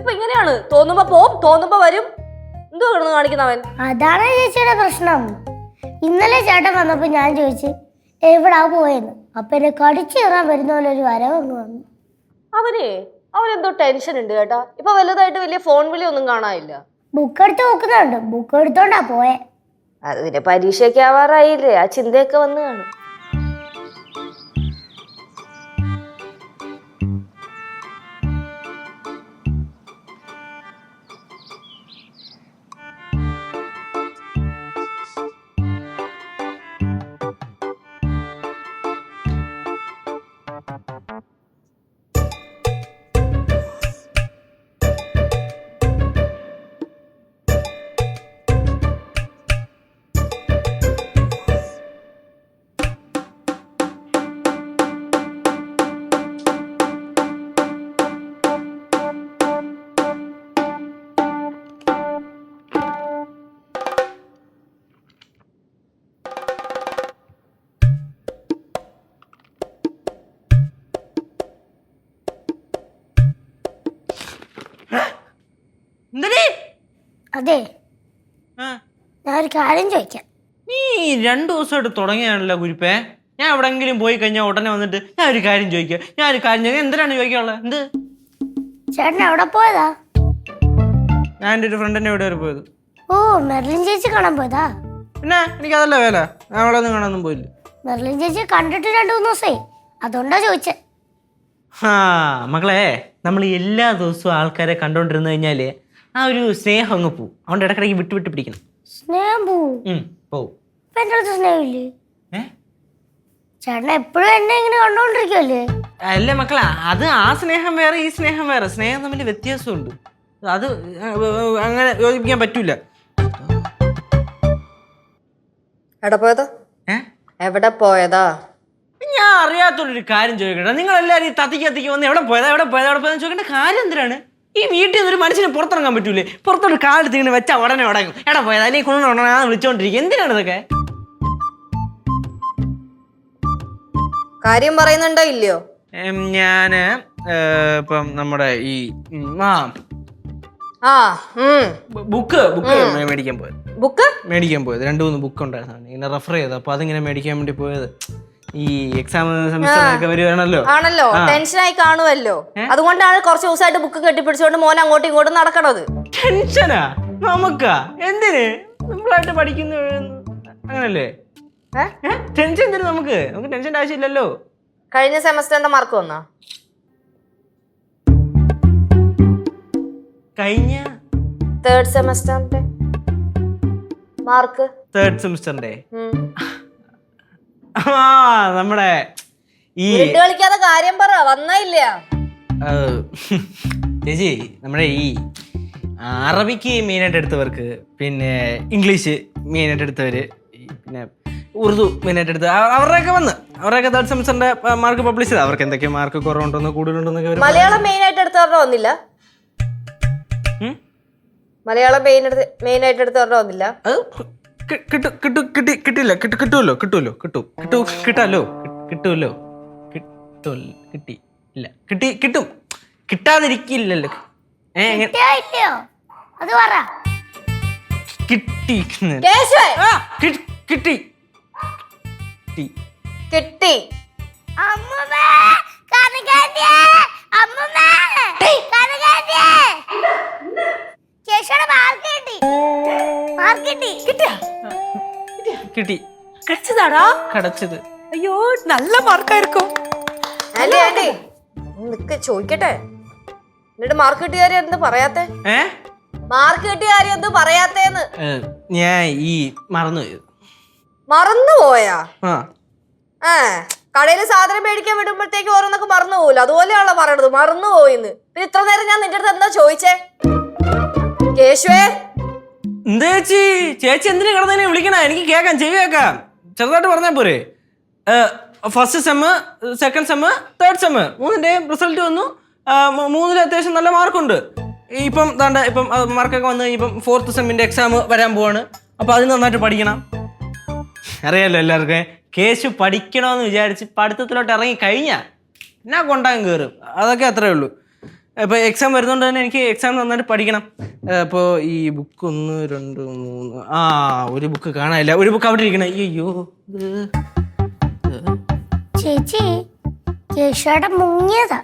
ഇതിപ്പോ ഇങ്ങനെയാണ്. തോന്നുമ്പോ പോവും തോന്നുമ്പോ വരും. എന്തോ കിടന്ന് കാണിക്കുന്നവൻ അതാണ് ചേച്ചിയുടെ പ്രശ്നം. ഇന്നലെ ചേട്ടൻ വന്നപ്പോ ഞാൻ ചോദിച്ചു എവിടാ പോയെന്ന്? അപ്പൊ എന്നെ കടിച്ചു കയറാൻ വരുന്ന പോലെ ഒരു വരവ് അങ്ങ് വന്നു. അവനെ? അവനെന്തോ ടെൻഷൻ ഉണ്ട് കേട്ടാ. ഇപ്പൊ വലുതായിട്ട് വലിയ ഫോൺ വിളി ഒന്നും കാണാനില്ല. ബുക്ക് എടുത്ത് നോക്കുന്നുണ്ട്. ബുക്ക് എടുത്തോണ്ടാ പോയെ. അത് പിന്നെ പരീക്ഷയൊക്കെ ആവാറായില്ലേ? ആ ചിന്തയൊക്കെ വന്നു കാണും. അതെ. ഞാൻ ഒരു കാര്യം ചോദിക്കാം. നീ രണ്ടു ദിവസമായിട്ട് തുടങ്ങിയാണല്ലോ കുരിപ്പേ ഞാൻ എവിടെങ്കിലും പോയി കഴിഞ്ഞാൽ ഉടനെ വന്നിട്ട് ഞാൻ ഒരു കാര്യം ചോദിക്കുക ഞാൻ ഒരു കാര്യം ചോദിക്കുക എന്തിനാണ് ചോദിക്കാനുള്ളത്? എന്ത്? ചേട്ടൻ എവിടെ പോയതാ? ഞാൻ എന്റെ ഒരു ഫ്രണ്ടിനെ എവിടെ വരെ പോയത്. ഓ മെർലിൻ ചേച്ചി കാണാൻ പോയതാ? പിന്നെ എനിക്ക് അതല്ല വേല. ഞാൻ അവിടെ ഒന്നും കാണാനൊന്നും പോയില്ല. മെർലിൻ ചേച്ചി കണ്ടിട്ട് രണ്ടു മൂന്ന് ദിവസേ അതുകൊണ്ടാ ചോദിച്ചേ. ആ മകളെ നമ്മൾ എല്ലാ ദിവസവും ആൾക്കാരെ കണ്ടോണ്ടിരുന്നു കഴിഞ്ഞാൽ ആ ഒരു സ്നേഹം അങ്ങ് പോവും. അതുകൊണ്ട് ഇടക്കിടയ്ക്ക് വിട്ട് വിട്ട് പിടിക്കണം. സ്നേഹം പോവും. ഉം, പോവും. ഇപ്പൊ എന്റെ അടുത്ത് സ്നേഹമില്ലേ? ചേട്ടൻ എപ്പോഴും എന്നെ ഇങ്ങനെ കണ്ടോണ്ടിരിക്കുമല്ലേ അല്ല മക്കളെ അത് ആ സ്നേഹം വേറെ ഈ സ്നേഹം വേറെ. സ്നേഹം തമ്മിൽ വ്യത്യാസമുണ്ട്. അത് അങ്ങനെ യോജിപ്പിക്കാൻ പറ്റൂല. എവിടെ പോയതാ? എവിടെ പോയതാ? ഞാൻ അറിയാത്തൊരു കാര്യം ചോദിക്കട്ടെ. നിങ്ങൾ എല്ലാവരും ഈ തത്തിക്ക് തത്തിക്ക് വന്ന് എവിടെ പോയതാ? എവിടെ പോയതാ? എവിടെ പോയതെന്ന് ചോദിക്കേണ്ട കാര്യം എന്തിനാണ്? ഈ വീട്ടിൽ നിന്ന് ഒരു മനുഷ്യന് പുറത്തിറങ്ങാൻ പറ്റൂലേ? പുറത്തോട്ട് കാലെടുത്ത് ഇങ്ങനെ വെച്ചാൽ ഉടനെ ഉടങ്ങും. എടാ പോയത് അല്ലെങ്കിൽ കൊണ്ടുണ്ടോ വിളിച്ചോണ്ടിരിക്കും. എന്തിനാണ് ഇതൊക്കെ? കാര്യം പറയുന്നുണ്ടോ ഇല്ലയോ? ഞാൻ ഞാൻ ഇപ്പം നമ്മുടെ ഈ ഉം, ആ ആ ഉം. ബു- ബുക്ക് ബുക്ക് മേടിക്കാൻ പോയത്. ബുക്ക്? മേടിക്കാൻ പോയത്. രണ്ട് മൂന്ന് ബുക്ക് ഉണ്ടായിരുന്നു. ഇങ്ങനെ റെഫർ ചെയ്ത് അപ്പോൾ അതിങ്ങനെ മേടിക്കാൻ വേണ്ടി പോയത്. ഈ എക്സാം സെമിസ്റ്റർ വരുവാണല്ലോ. ആണല്ലോ. ടെൻഷനായി കാണുമല്ലോ അതുകൊണ്ടാണ് കുറച്ച് ദിവസമായിട്ട് ബുക്ക് കെട്ടിപ്പിടിച്ചുകൊണ്ട് മോൻ അങ്ങോട്ടും ഇങ്ങോട്ടും നടക്കണത്. ടെൻഷനാ നമുക്കാ? എന്തിന്? നമ്മളായിട്ട് പഠിക്കുന്നു. അങ്ങനല്ലേ? ടെൻഷൻ എന്തിനു നമുക്ക്? നമുക്ക് ടെൻഷൻ ആവശ്യമില്ലല്ലോ. കഴിഞ്ഞ സെമസ്റ്റർ എന്താ മാർക്ക് വന്നാ? കഴിഞ്ഞ? തേർഡ് സെമസ്റ്ററിന്റെ മാർക്ക് തേർഡ് സെമിസ്റ്ററിന്റെ ആ നമ്മുടെ ഈ കളിക്കാതെ കാര്യം പറ വന്നില്ല ചേച്ചി നമ്മുടെ ഈ അറബിക്ക് മെയിനായിട്ട് എടുത്തവർക്ക് പിന്നെ ഇംഗ്ലീഷ് മെയിനായിട്ട് എടുത്തവര് പിന്നെ ഉറുദു മെയിനായിട്ട് എടുത്ത് അവ- അവരുടെയൊക്കെ വന്ന്. അവരുടെയൊക്കെ തേർഡ് സെമിസ്റ്ററിന്റെ മാർക്ക് പബ്ലിഷ് ചെയ്ത്. അവർക്ക് എന്തൊക്കെ മാർക്ക് കുറവുണ്ടെന്ന് കൂടുതലുണ്ടെന്നൊക്കെ മലയാളം മെയിനായിട്ട് എടുത്തവരുടെ വന്നില്ല? മലയാളം മെയിൻ ആയിട്ട് എടുത്തവരുടെ വന്നില്ല? കിട്ടു കിട്ടു കിട്ടി കിട്ടില്ല കിട്ടു കിട്ടുമല്ലോ കിട്ടുമല്ലോ കിട്ടും. കിട്ടു കിട്ടാലോ? കിട്ടുമല്ലോ കിട്ടുമല്ലോ കിട്ടി ഇല്ല കിട്ടി കിട്ടും. കിട്ടാതിരിക്കില്ലല്ലോ. ഏ അത് പറ. കിട്ടി കിട്ടി. കിട്ടി. കിട്ടി. അമ്മ കനകാന്റിയേ, കിട്ടി? കിടച്ചതാടാ? കിടച്ചത്. അയ്യോ നല്ല മാർക്കായിരിക്കും. അല്ലേ അല്ലേ? നിക്ക് ചോദിക്കട്ടെ? എന്നിട്ട് മാർക്ക് കിട്ടിയ കാര്യം എന്ത് പറയാത്തെ? ഏ? മാർക്ക് കിട്ടിയ കാര്യം എന്ത് പറയാത്തേന്ന്? ഞാൻ ഈ മറന്നുപോയി മറന്നുപോയാ ആ. ഏ കടയിൽ സാധനം മേടിക്കാൻ വിടുമ്പോഴത്തേക്ക് ഓരോന്നൊക്കെ മറന്നു പോകില്ല അതുപോലെയാണല്ലോ പറയണത്. മറന്നു പോയിന്ന്. പിന്നെ ഇത്ര നേരം ഞാൻ നിന്റെ അടുത്ത് എന്താ ചോദിച്ചേ? കേശുവേ? ചേച്ചി? ചേച്ചി എന്തിനു കിടന്നതിനെ വിളിക്കണ? എനിക്ക് കേൾക്കാം ചെവി കേൾക്കാം. ചെറുതായിട്ട് പറഞ്ഞാൽ പോരെ. First sem second sem third sem മൂന്നിന്റെയും result വന്നു. മൂന്നിൽ അത്യാവശ്യം നല്ല മാർക്കുണ്ട് ഇപ്പം താണ്ട ഇപ്പം മാർക്കൊക്കെ വന്ന് ഇപ്പം ഫോർത്ത് സെമ്മിന്റെ എക്സാം വരാൻ പോവാണ്. അപ്പോൾ അതിന് നന്നായിട്ട് പഠിക്കണം. അറിയാലോ എല്ലാവർക്കും? കേശു പഠിക്കണമെന്ന് വിചാരിച്ച് പഠിത്തത്തിലോട്ട് ഇറങ്ങി കഴിഞ്ഞാൽ എന്നാ കൊണ്ടാകും കയറും അതൊക്കെ അത്രേ ഉള്ളൂ. ഇപ്പൊ എക്സാം വരുന്നോണ്ട് തന്നെ എനിക്ക് എക്സാം നന്നായിട്ട് പഠിക്കണം. അപ്പോൾ ഈ ബുക്ക് ഒന്ന് രണ്ട് മൂന്ന് ആ ഒരു ബുക്ക് കാണാനില്ല. ഒരു ബുക്ക് അവിടെ ഇരിക്കണം. അയ്യോ. ചേച്ചി കേശുവേട്ടൻ മുങ്ങിയതാ.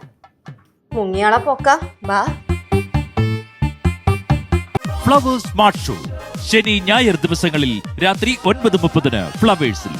മുങ്ങിയാളെ പൊക്ക. വാ ഫ്ലവേഴ്സ് സ്മാർട്ട് ഷോ ശനി ഞായർ ദിവസങ്ങളിൽ രാത്രി ഒൻപത് മുപ്പതിന് ഫ്ലവേഴ്സിൽ